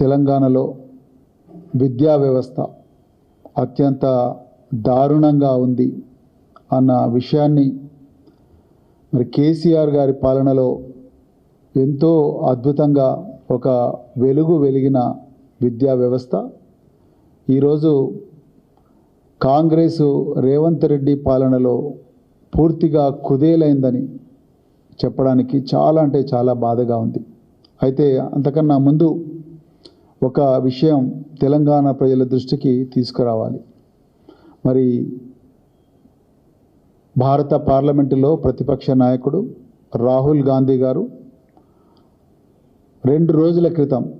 తెలంగాణలో విద్యా వ్యవస్థ అత్యంత దారుణంగా ఉంది అన్న విషయాన్ని మరి కేసీఆర్ గారి పాలనలో ఎంతో అద్భుతంగా ఒక వెలుగు వెలిగిన విద్యా వ్యవస్థ. ఈరోజు కాంగ్రెసు రేవంత్ రెడ్డి పాలనలో పూర్తిగా కుదేలైందని చెప్పడానికి చాలా అంటే చాలా బాధగా ఉంది. అయితే అంతకన్నా ముందు ఒక విషయం తెలంగాణ ప్రజల దృష్టికి తీసుకురావాలి. మరి భారత పార్లమెంటులో ప్రతిపక్ష నాయకుడు రాహుల్ గాంధీ గారు రెండు రోజుల క్రితం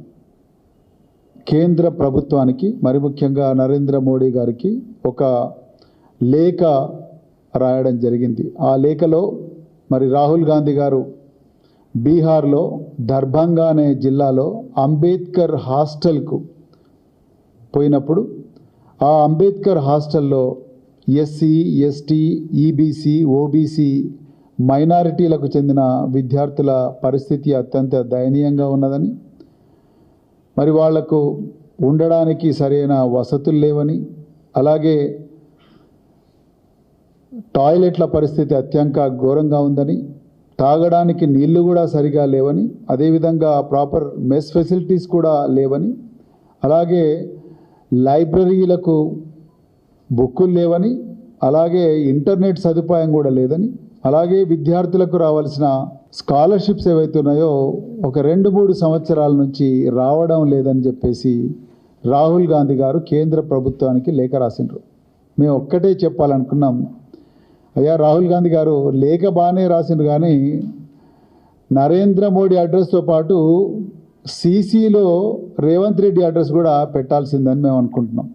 కేంద్ర ప్రభుత్వానికి మరి ముఖ్యంగా నరేంద్ర మోడీ గారికి ఒక లేఖ రాయడం జరిగింది. ఆ లేఖలో మరి రాహుల్ గాంధీ గారు బీహార్లో దర్భంగా అనే జిల్లాలో అంబేద్కర్ హాస్టల్కు పోయినప్పుడు ఆ అంబేద్కర్ హాస్టల్లో ఎస్సీ ఎస్టీ ఈబీసీ ఓబీసీ మైనారిటీలకు చెందిన విద్యార్థుల పరిస్థితి అత్యంత దయనీయంగా ఉన్నదని మరి వాళ్ళకు ఉండడానికి సరైన వసతులు లేవని అలాగే టాయిలెట్ల పరిస్థితి అత్యంత ఘోరంగా ఉందని తాగడానికి నీళ్ళు కూడా సరిగా లేవని అదేవిధంగా ప్రాపర్ మెస్ ఫెసిలిటీస్ కూడా లేవని అలాగే లైబ్రరీలకు బుక్కులు లేవని అలాగే ఇంటర్నెట్ సదుపాయం కూడా లేదని అలాగే విద్యార్థులకు రావాల్సిన స్కాలర్షిప్స్ ఏవైతే ఉన్నాయో ఒక రెండు మూడు సంవత్సరాల నుంచి రావడం లేదని చెప్పేసి రాహుల్ గాంధీ గారు కేంద్ర ప్రభుత్వానికి లేఖ రాసిండ్రు. మేము ఒక్కటే చెప్పాలనుకున్నాం అయ్యా రాహుల్ గాంధీ గారు లేఖ బాగానే రాసిండు కానీ నరేంద్ర మోడీ అడ్రస్తో పాటు సీసీలో రేవంత్ రెడ్డి అడ్రస్ కూడా పెట్టాల్సిందని మేము అనుకుంటున్నాం.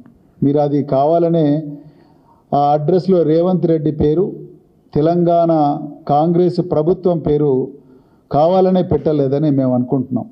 మీరు అది కావాలనే ఆ అడ్రస్లో రేవంత్ రెడ్డి పేరు తెలంగాణ కాంగ్రెస్ ప్రభుత్వం పేరు కావాలనే పెట్టలేదని మేము అనుకుంటున్నాం.